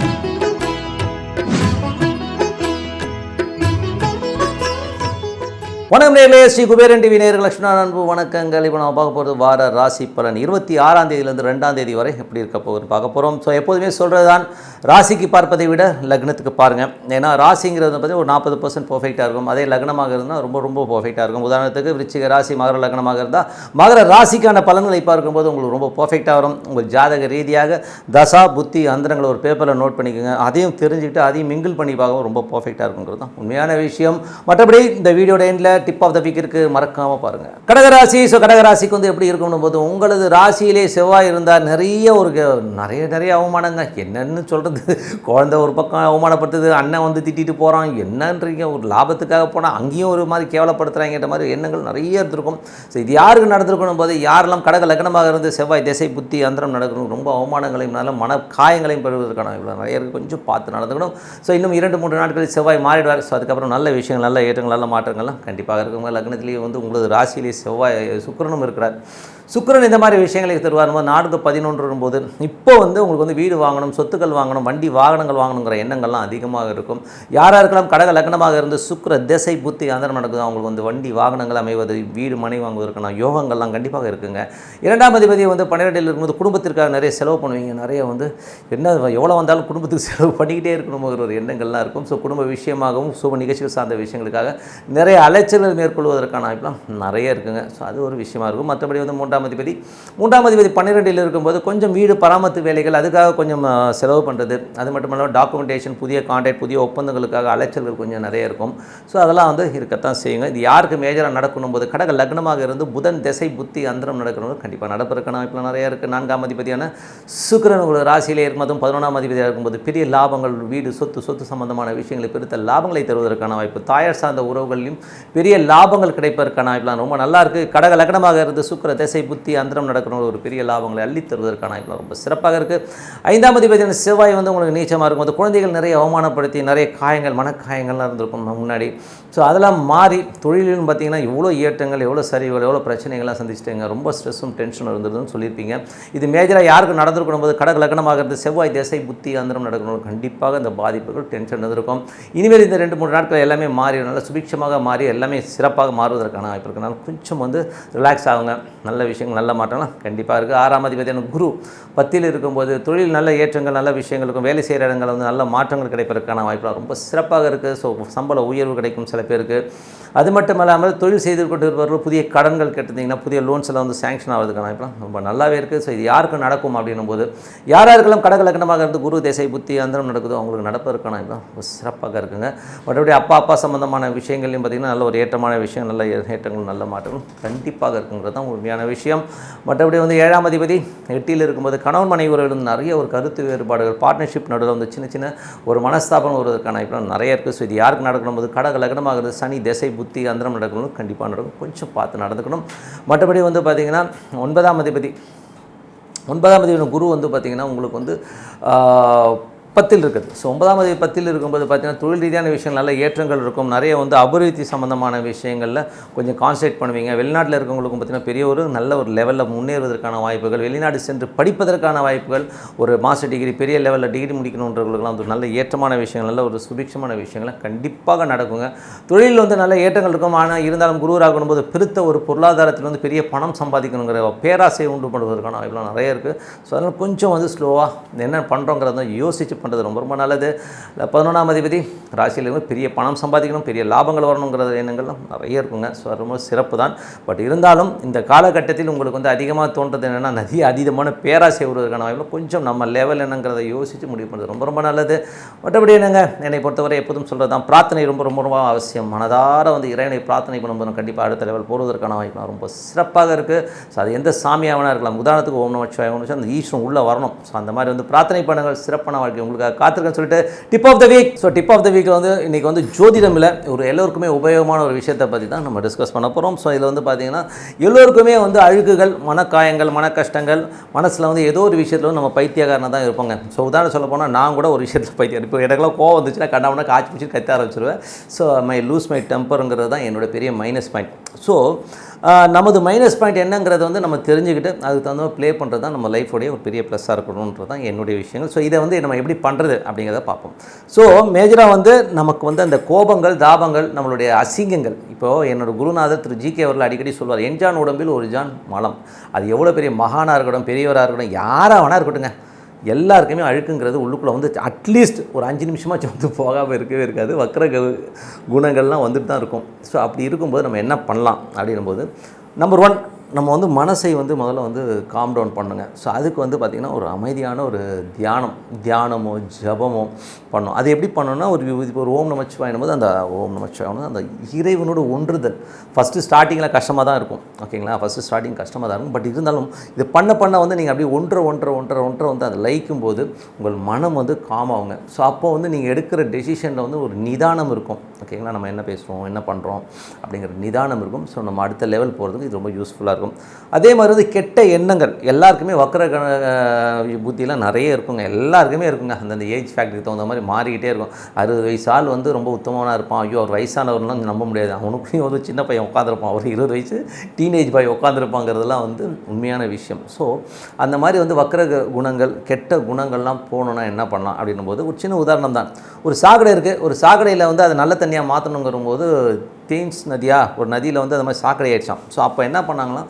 Thank you. வணக்கம் நேர்களே Sri Kuberan TV நேர்கள் லட்சுமணா அன்பு வணக்கங்கள். இப்போ நம்ம பார்க்க போகிறது வார ராசி பலன். இருபத்தி ஆறாம் தேதியிலேருந்து ரெண்டாம் தேதி வரை எப்படி இருக்க போகுதுன்னு பார்க்க போகிறோம் ஸோ எப்போதுமே சொல்கிறது தான் ராசிக்கு பார்ப்பதை விட லக்னத்துக்கு பாருங்கள் ஏன்னா ராசிங்கிறது பார்த்தீங்கன்னா ஒரு நாற்பது பர்சன்ட் பர்ஃபெக்டாக இருக்கும். அதே லக்னமாக இருந்தால் ரொம்ப ரொம்ப பர்ஃபெக்டாக இருக்கும். உதாரணத்துக்கு விருச்சிக ராசி மகர லக்னமாக இருந்தால் மகர ராசிக்கான பலன்களை பார்க்கும்போது உங்களுக்கு ரொம்ப பர்ஃபெக்டாக வரும். உங்கள் ஜாதக ரீதியாக தசா புத்தி அந்தரங்களை ஒரு பேப்பரில் நோட் பண்ணிக்கோங்க. அதையும் தெரிஞ்சுக்கிட்டு அதையும் மிங்கிள் பண்ணி பார்க்கவும் ரொம்ப பர்ஃபெக்டாக இருக்குங்கிறது தான் உண்மையான விஷயம். மற்றபடி இந்த வீடியோட எண்டில் டிப் ஆஃப் த வீக் இருக்குது மறக்காமல் பாருங்கள் கடகராசி ஸோ கடகராசிக்கு வந்து எப்படி இருக்கணும் போது உங்களது ராசியிலே செவ்வாய் இருந்தால் நிறைய ஒரு நிறைய நிறைய அவமானங்க. என்னன்னு சொல்கிறது குழந்தை ஒரு பக்கம் அவமானப்படுத்துது அண்ணன் வந்து திட்டிட்டு போகிறான் என்னன்றீங்க? ஒரு லாபத்துக்காக போனால் அங்கேயும் ஒரு மாதிரி கேவலப்படுத்துகிறாங்கன்ற மாதிரி எண்ணங்கள் நிறைய இருந்திருக்கும். ஸோ இது யாருக்கு நடந்திருக்கணும் போது யாரெல்லாம் கடக லக்னமாக இருந்து செவ்வாய் திசை புத்தி அந்தரம் நடக்கணும் ரொம்ப அவமானங்களையும் நல்ல மன காயங்களையும் பெறுவதற்கான இவ்வளோ நிறைய இருக்குது கொஞ்சம் பார்த்து நடந்துக்கணும். ஸோ இன்னும் இரண்டு மூன்று நாட்களில் செவ்வாய் மாறிடுவார். ஸோ அதுக்கப்புறம் நல்ல விஷயங்கள் நல்ல ஏற்றங்கள் நல்ல மாற்றங்கள்லாம் கண்டிப்பாக பார்க்குறவங்க லக்னத்திலேயே வந்து உங்களது ராசியிலே செவ்வாய் சுக்கிரனும் இருக்கிறார். சுக்கிரன் இந்த மாதிரி விஷயங்களை தருவார் நாடுக்கு பதினொன்று போது இப்போ வந்து உங்களுக்கு வந்து வீடு வாங்கணும் சொத்துக்கள் வாங்கணும் வண்டி வாகனங்கள் வாங்கணுங்கிற எண்ணங்கள்லாம் அதிகமாக இருக்கும். யாராக இருக்கலாம் கடக லக்னமாக இருந்து சுக்கர திசை புத்தி அந்தரம் நடக்குது அவங்களுக்கு வந்து வண்டி வாகனங்கள் அமைவது வீடு மனை வாங்குவதற்கான யோகங்கள்லாம் கண்டிப்பாக இருக்குங்க. இரண்டாம் அதிபதி வந்து பன்னிரெண்டில் இருக்கும்போது குடும்பத்திற்காக நிறைய செலவு பண்ணுவீங்க. நிறைய வந்து என்ன எவ்வளோ வந்தாலும் குடும்பத்துக்கு செலவு பண்ணிக்கிட்டே இருக்கணுங்கிற ஒரு எண்ணங்கள்லாம் இருக்கும். ஸோ குடும்ப விஷயமாகவும் சுப நிகழ்ச்சிகள் சார்ந்த விஷயங்களுக்காக நிறைய அலைச்சல்கள் மேற்கொள்வதற்கான வாய்ப்புலாம் நிறைய இருக்குங்க. ஸோ அது ஒரு விஷயமா இருக்கும். மற்றபடி வந்து மூன்றாம் அதிபதி. மூன்றாம் அதிபதி பன்னிரெண்டில் இருக்கும்போது கொஞ்சம் வீடு பராமத்து வேலைகள் அதுக்காக கொஞ்சம் செலவு பண்ணுறது அது மட்டும் இல்லாமல் டாக்குமெண்டேஷன் புதிய கான்ட்ராக்ட் புதிய ஒப்பந்தங்களுக்காக அலைச்சல்கள் கொஞ்சம் நிறைய இருக்கும். ஸோ அதெல்லாம் வந்து இருக்கத்தான் செய்யுங்க. இது யாருக்கு மேஜராக நடக்கணும் போது கடக லக்னமாக இருந்து புதன் திசை புத்தி அந்தரம் நடக்கணும் கண்டிப்பாக நடப்பிருக்கணும் வாய்ப்புலாம் நிறைய இருக்குது நான்காம் அதிபதியான சுக்கரன் உங்களுக்கு ராசியிலே இருக்கும்போதும் பதினொன்றாம் அதிபதியாக இருக்கும்போது பெரிய லாபங்கள் வீடு சொத்து சொத்து சம்பந்தமான விஷயங்களை பெருத்த லாபங்களை தருவதற்கான வாய்ப்பு. தாயார் சார்ந்த உறவுகளிலும் பெரிய லாபங்கள் கிடைப்பதற்கான வாய்ப்புலாம் ரொம்ப நல்லா இருக்குது கடக லக்னமாக இருந்து சுக்கிர திசை புத்தி அந்தரம் நடக்கணும் ஒரு பெரிய லாபங்களை அள்ளி தருவதற்கான இப்போ ரொம்ப சிறப்பாக இருக்குது ஐந்தாம் அதிபதியான செவ்வாய் வந்து உங்களுக்கு நீச்சமாக இருக்கும் அந்த குழந்தைகள் நிறைய அவமானப்படுத்தி நிறைய காயங்கள் மனக்காயங்கள்லாம் இருந்திருக்கும் முன்னாடி. ஸோ அதெல்லாம் மாறி தொழிலும் பார்த்தீங்கன்னா எவ்வளோ ஏற்றங்கள் எவ்வளோ சரிவுகள் எவ்வளோ பிரச்சனைகள்லாம் சந்திச்சிட்டேங்க. ரொம்ப ஸ்ட்ரெஸ்ஸும் டென்ஷனும் இருந்ததுன்னு சொல்லியிருப்பீங்க. இது மேஜராக யாருக்கு நடந்திருக்கணும் போது கடக லக்னமாகிறது செவ்வாய் திசை புத்தி அந்தரம் நடக்கணும் கண்டிப்பாக இந்த பாதிப்புகள் டென்ஷன் இருந்திருக்கும். இனிமேல் இந்த ரெண்டு மூணு நாட்கள் எல்லாமே மாறி நல்ல சுபிக்ஷமாக மாறி எல்லாமே சிறப்பாக மாறுவதற்கான வாய்ப்பு இருக்கனால கொஞ்சம் வந்து ரிலாக்ஸ் ஆகுங்க. நல்ல விஷயம். விஷயங்கள் நல்ல மாற்றம்லாம் கண்டிப்பாக இருக்குது ஆறாம் அதிபதியான குரு பத்தியில் இருக்கும்போது தொழில் நல்ல ஏற்றங்கள் நல்ல விஷயங்களுக்கும் வேலை செய்கிற இடங்கள் வந்து நல்ல மாற்றங்கள் கிடைப்பதற்கான வாய்ப்புலாம் ரொம்ப சிறப்பாக இருக்குது ஸோ சம்பள உயர்வு கிடைக்கும் சில பேருக்கு. அது மட்டும் இல்லாமல் தொழில் செய்து கொண்டிருப்பவர்கள் புதிய கடன்கள் கேட்டிருந்தீங்கன்னா புதிய லோன்ஸ் எல்லாம் வந்து சேங்ஷன் ஆகிறதுக்கான வாய்ப்புலாம் ரொம்ப நல்லாவே இருக்குது ஸோ இது யாருக்கு நடக்கும் அப்படின்னும் போது யாராருக்கெல்லாம் கடக லக்னமாக இருந்து குரு தேசை புத்தி அந்தரம் நடக்குதோ அவங்களுக்கு நடப்பதற்கான ரொம்ப சிறப்பாக இருக்குங்க. மற்றபடி அப்பா அப்பா சம்மந்தமான விஷயங்கள்லையும் பார்த்திங்கன்னா நல்ல ஒரு ஏற்றமான விஷயம் நல்ல ஏற்றங்கள் நல்ல மாற்றங்களும் கண்டிப்பாக இருக்குங்கிறது தான் உண்மையான விஷயம். மற்றபடி வந்து ஏழாம் அதிபதி எட்டியில் இருக்கும்போது கணவன் மனைவி உறவுகளும் நிறைய ஒரு கருத்து வேறுபாடுகள் பார்ட்னர்ஷிப் நடுவில் வந்து சின்ன சின்ன ஒரு மனஸ்தாபம் வருவதற்கான வாய்ப்புலாம் நிறைய இருக்குது ஸோ இது யாருக்கு நடக்கணும்? போது கடக லக்னமாகிறது சனி திசை புத்தி அந்தரம் நடக்கணும். கண்டிப்பாக நடக்கும். கொஞ்சம் பார்த்து நடந்துக்கணும். மற்றபடி வந்து பார்த்திங்கன்னா ஒன்பதாம் அதிபதி. ஒன்பதாம் தேதி குரு வந்து பார்த்திங்கன்னா உங்களுக்கு வந்து பத்தில் இருக்குது. ஸோ ஒன்பதாம் தேதி பத்தில் இருக்கும்போது பார்த்தீங்கன்னா தொழில் ரீதியான விஷயங்கள் நல்ல ஏற்றங்கள் இருக்கும். நிறைய வந்து அபிவிருத்தி சம்மந்தமான விஷயங்களில் கொஞ்சம் கான்சன்ட்ரேட் பண்ணுவீங்க. வெளிநாட்டில் இருக்கவங்களுக்கும் பார்த்தீங்கன்னா பெரிய ஒரு நல்ல ஒரு லெவலில் முன்னேறுவதற்கான வாய்ப்புகள் வெளிநாடு சென்று படிப்பதற்கான வாய்ப்புகள் ஒரு மாஸ்டர் டிகிரி பெரிய லெவலில் டிகிரி முடிக்கணுன்றவங்களுக்குலாம் வந்து நல்ல ஏற்றமான விஷயங்கள் நல்ல ஒரு சுபிக்ஷமான விஷயங்கள் கண்டிப்பாக நடக்குங்க. தொழிலில் வந்து நல்ல ஏற்றங்கள் இருக்கும். ஆனால் இருந்தாலும் குருவராகணும் போது பெருத்த ஒரு பொருளாதாரத்தில் வந்து பெரிய பணம் சம்பாதிக்கணுங்கிற பேராசையை உண்டு பண்ணுவதற்கான வாய்ப்புலாம் நிறைய இருக்குது ஸோ அதனால் கொஞ்சம் வந்து ஸ்லோவாக என்ன பண்ணுறோங்கிறத யோசித்து பண்ணுறது ரொம்ப ரொம்ப நல்லது. பதினொன்றாம் அதிபதி ராசியில் பெரிய பணம் சம்பாதிக்கணும் பெரிய லாபங்கள் வரணுங்கிற எண்ணங்கள்லாம் நிறைய இருக்குங்க. ஸோ ரொம்ப சிறப்பு தான் பட் இருந்தாலும் இந்த காலகட்டத்தில் உங்களுக்கு வந்து அதிகமாக தோன்றது என்னென்னா நிறைய அதீதமான பேராசை வருவதற்கான வாய்ப்பு கொஞ்சம் நம்ம லெவல் என்னங்கிறத யோசித்து முடிவு பண்ணுறது ரொம்ப ரொம்ப நல்லது. மற்றபடி என்னங்க என்னை பொறுத்தவரை எப்போதும் சொல்கிறது தான் பிரார்த்தனை ரொம்ப ரொம்ப ரொம்ப அவசியம். மனதார வந்து இறைவனை பிரார்த்தனை பண்ணும்போது கண்டிப்பாக அடுத்த லெவல் போடுவதற்கான வாய்ப்பு ரொம்ப சிறப்பாக இருக்குது ஸோ அது எந்த சாமியாக வேணா இருக்கலாம். உதாரணத்துக்கு ஓம் நமச்சிவாய ஓம் அந்த ஈஸ்வரன் உள்ளே வரணும். ஸோ அந்த மாதிரி வந்து பிரார்த்தனை பண்ணுங்கள். சிறப்பான வாழ்க்கை உங்களுக்காக காத்திருக்கேன்னு சொல்லிட்டு tip of the week so tip of the வீக்கில் வந்து இன்றைக்கி வந்து ஜோதிடம் இல்லை ஒரு எல்லோருக்குமே உபயோகமான ஒரு விஷயத்தை பற்றி தான் நம்ம டிஸ்கஸ் பண்ண போகிறோம் ஸோ இதில் வந்து பார்த்திங்கன்னா எல்லோருக்குமே வந்து அழுக்குகள் மனக்காயங்கள் மன கஷ்டங்கள் மனசில் வந்து ஏதோ ஒரு விஷயத்தில் வந்து நம்ம பைத்தியக்காரனாக தான் இருப்பாங்க. ஸோ உதாரணம் சொல்ல போனால் நான் கூட ஒரு விஷயத்தில் பைத்தியம். இப்போ எனக்குலாம் கோவம் வந்துச்சுன்னா கண்டாமனா காய்ச்சி பிடிச்சி கத்த ஆரம்பிச்சிருவேன். ஸோ மை லூஸ் மை டெம்பருங்கிறது தான் என்னோட பெரிய மைனஸ் பாயிண்ட் ஸோ நமது மைனஸ் பாயிண்ட் என்னங்கிறத வந்து நம்ம தெரிஞ்சுக்கிட்டு அதுக்கு தகுந்த ப்ளே பண்ணுறது தான் நம்ம லைஃபோடைய ஒரு பெரிய ப்ளஸ்ஸாக இருக்கணுன்றது தான் என்னுடைய விஷயங்கள். ஸோ இதை வந்து நம்ம எப்படி பண்ணுறது அப்படிங்கிறத பார்ப்போம். ஸோ மேஜராக வந்து நமக்கு வந்து அந்த கோபங்கள் தாபங்கள் நம்மளுடைய அசிங்கங்கள். இப்போது என்னோடய குருநாதர் திரு ஜி கே அவர்கள் அடிக்கடி சொல்வார் என்ஜான் உடம்பில் ஒரு ஜான் மலம். அது எவ்வளோ பெரிய மகானாக இருக்கட்டும் பெரியவராக இருக்கட்டும் யாராக வேணா இருக்கட்டுங்க எல்லாருக்குமே அழுக்குங்கிறது உள்ளுக்குள்ளே வந்து அட்லீஸ்ட் ஒரு அஞ்சு நிமிஷமாச்சும் வந்து போகாமல் இருக்கவே இருக்காது. வக்கர குணங்கள்லாம் வந்துட்டு தான் இருக்கும். ஸோ அப்படி இருக்கும்போது நம்ம என்ன பண்ணலாம் அப்படின்னும் போது நம்பர் ஒன் நம்ம வந்து மனசை வந்து முதல்ல வந்து காம் டவுன் பண்ணுங்க. ஸோ அதுக்கு வந்து பார்த்திங்கன்னா ஒரு அமைதியான ஒரு தியானம் தியானமோ ஜபமோ பண்ணோம். அது எப்படி பண்ணணும்னா ஒரு இப்போ ஒரு ஓம் நமச்சிவாயினும் போது அந்த ஓம் நமச்சிவாயினும் அந்த இறைவனோட ஒன்றுதல். ஃபஸ்ட்டு ஸ்டார்டிங்கில் கஷ்டமாக தான் இருக்கும். ஓகேங்களா? ஃபஸ்ட்டு ஸ்டார்டிங் கஷ்டமாக தான் இருக்கும். பட் இருந்தாலும் இது பண்ண பண்ண வந்து நீங்கள் அப்படியே ஒன்றரை ஒன்றரை ஒன்றரை ஒன்றரை வந்து அதை லயிக்கும் போது உங்கள் மனம் வந்து காம் ஆகுங்க. ஸோ அப்போ வந்து நீங்கள் எடுக்கிற டெசிஷனில் வந்து ஒரு நிதானம் இருக்கும். ஓகேங்களா? நம்ம என்ன பேசுகிறோம் என்ன பண்ணுறோம் அப்படிங்கிற நிதானம் இருக்கும். ஸோ நம்ம அடுத்த லெவல் போகிறதுக்கு இது ரொம்ப யூஸ்ஃபுல்லாக இருக்கும். அதே மாதிரி வந்து கெட்ட எண்ணங்கள். எல்லாருக்குமே வக்கர கண நிறைய இருக்குங்க. எல்லாருக்குமே இருக்குங்க. அந்தந்த ஏஜ் ஃபேக்டருக்கு தகுந்த மாதிரி மாறிக்கிட்டே இருக்கும். அறுபது வயசு ஆள் வந்து ரொம்ப உத்தமனாக இருப்பான். ஐயோ அவர் வயசானவர்லாம் நம்ப முடியாது. அவனுக்குள்ளேயும் ஒரு சின்ன பையன் உட்காந்துருப்பான் ஒரு இருபது வயசு டீனேஜ் பாய் உட்காந்துருப்பாங்கிறதுலாம் வந்து உண்மையான விஷயம். ஸோ அந்த மாதிரி வந்து வக்கர குணங்கள் கெட்ட குணங்கள்லாம் போகணுன்னா என்ன பண்ணலாம் அப்படின்னும் போது ஒரு சின்ன உதாரணம் தான். ஒரு சாக்கடை இருக்குது ஒரு சாக்கடையில் வந்து அதை நல்ல தண்ணியாக மாற்றணுங்கிற போது தேம்ஸ் நதியாக ஒரு நதியில் வந்து அது மாதிரி சாக்கடை ஆயிடுச்சான் ஸோ அப்போ என்ன பண்ணாங்களாம்?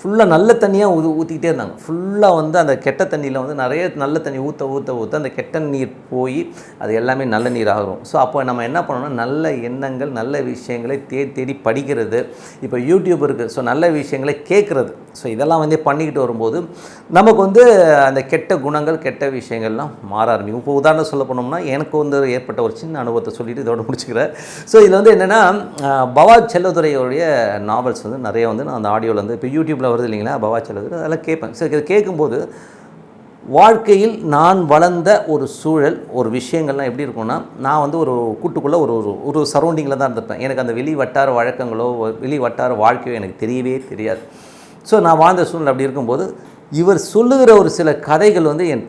ஃபுல்லாக நல்ல தண்ணியாக ஊ ஊற்றிக்கிட்டே இருந்தாங்க. ஃபுல்லாக வந்து அந்த கெட்ட தண்ணியில் வந்து நிறைய நல்ல தண்ணி ஊற்ற ஊற்ற ஊற்ற அந்த கெட்ட நீர் போய் அது எல்லாமே நல்ல நீர் ஆகும் ஸோ அப்போ நம்ம என்ன பண்ணணும்னா நல்ல எண்ணங்கள் நல்ல விஷயங்களை தேடி தேடி படிக்கிறது. இப்போ யூடியூப் இருக்குது ஸோ நல்ல விஷயங்களை கேட்குறது. ஸோ இதெல்லாம் வந்து பண்ணிக்கிட்டு வரும்போது நமக்கு வந்து அந்த கெட்ட குணங்கள் கெட்ட விஷயங்கள்லாம் மாற ஆரம்பிக்கும். இப்போ உதாரணம் சொல்ல போனோம்னா எனக்கு வந்து ஏற்பட்ட ஒரு சின்ன அனுபவத்தை சொல்லிட்டு இதோட முடிச்சுக்கிறேன். ஸோ இதில் வந்து என்னென்னா பவா செல்லதுரையோடைய நாவல்ஸ் வந்து நிறைய வந்து நான் அந்த ஆடியோவில் வந்து இப்போ யூடியூப்பில் வருது இல்லைங்களா? பவா செல்லதுரை அதெல்லாம் கேட்பேன். சரி இதை கேட்கும்போது வாழ்க்கையில் நான் வளர்ந்த ஒரு சூழல் ஒரு விஷயங்கள்லாம் எப்படி இருக்கும்னா நான் வந்து ஒரு கூட்டுக்குள்ளே ஒரு ஒரு ஒரு சரௌண்டிங்கில் தான் இருந்திருப்பேன். எனக்கு அந்த வெளி வட்டார வழக்கங்களோ வெளி வட்டார வாழ்க்கையோ எனக்கு தெரியவே தெரியாது. ஸோ நான் வாழ்ந்த சூழ்நிலை அப்படி இருக்கும்போது இவர் சொல்லுகிற ஒரு சில கதைகள் வந்து என்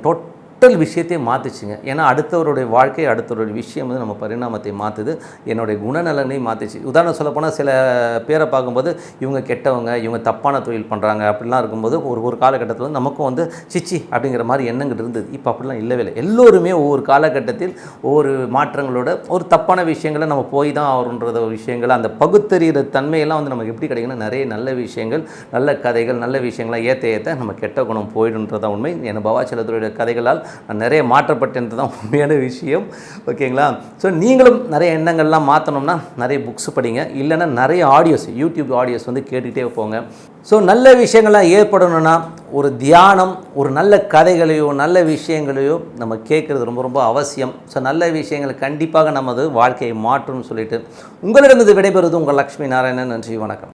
டோட்டல் விஷயத்தையே மாற்றுச்சுங்க ஏன்னா அடுத்தவருடைய வாழ்க்கை அடுத்தவருடைய விஷயம் வந்து நம்ம பரிணாமத்தை மாற்றுது என்னுடைய குணநலனையும் மாற்றுச்சு உதாரணம் சொல்லப்போனால் சில பேரை பார்க்கும்போது இவங்க கெட்டவங்க இவங்க தப்பான தொழில் பண்ணுறாங்க அப்படிலாம் இருக்கும்போது ஒரு ஒரு காலகட்டத்தில் வந்து நமக்கும் வந்து சிச்சி அப்படிங்கிற மாதிரி எண்ணங்கள் இருந்தது. இப்போ அப்படிலாம் இல்லவே இல்லை. எல்லோருமே ஒவ்வொரு காலகட்டத்தில் ஒவ்வொரு மாற்றங்களோட ஒரு தப்பான விஷயங்களை நம்ம போய் தான் ஆகிறோன்றத ஒரு விஷயங்கள் அந்த பகுத்தறிகிற தன்மையெல்லாம் வந்து நமக்கு எப்படி கிடைக்குன்னா நிறைய நல்ல விஷயங்கள் நல்ல கதைகள் நல்ல விஷயங்களை ஏற்ற ஏற்ற நம்ம கெட்ட குணம் போயிடுன்றதான் உண்மை. என் பவாச்சலத்துடைய கதைகளால் நிறைய மாற்றப்பட்டது தான் உண்மையான விஷயம். ஓகேங்களா? ஸோ நீங்களும் நிறைய எண்ணங்கள்லாம் மாற்றணும்னா நிறைய புக்ஸ் படிங்க. இல்லைன்னா நிறைய ஆடியோஸ் யூடியூப் ஆடியோஸ் வந்து கேட்டுகிட்டே போங்க. ஸோ நல்ல விஷயங்கள்லாம் ஏற்படணும்னா ஒரு தியானம் ஒரு நல்ல கதைகளையோ நல்ல விஷயங்களையோ நம்ம கேட்குறது ரொம்ப ரொம்ப அவசியம். ஸோ நல்ல விஷயங்கள் கண்டிப்பாக நமது வாழ்க்கையை மாற்றும்னு சொல்லிட்டு உங்களிடமிருந்து விடைபெறுவது உங்கள் லக்ஷ்மி நாராயணன். நன்றி வணக்கம்.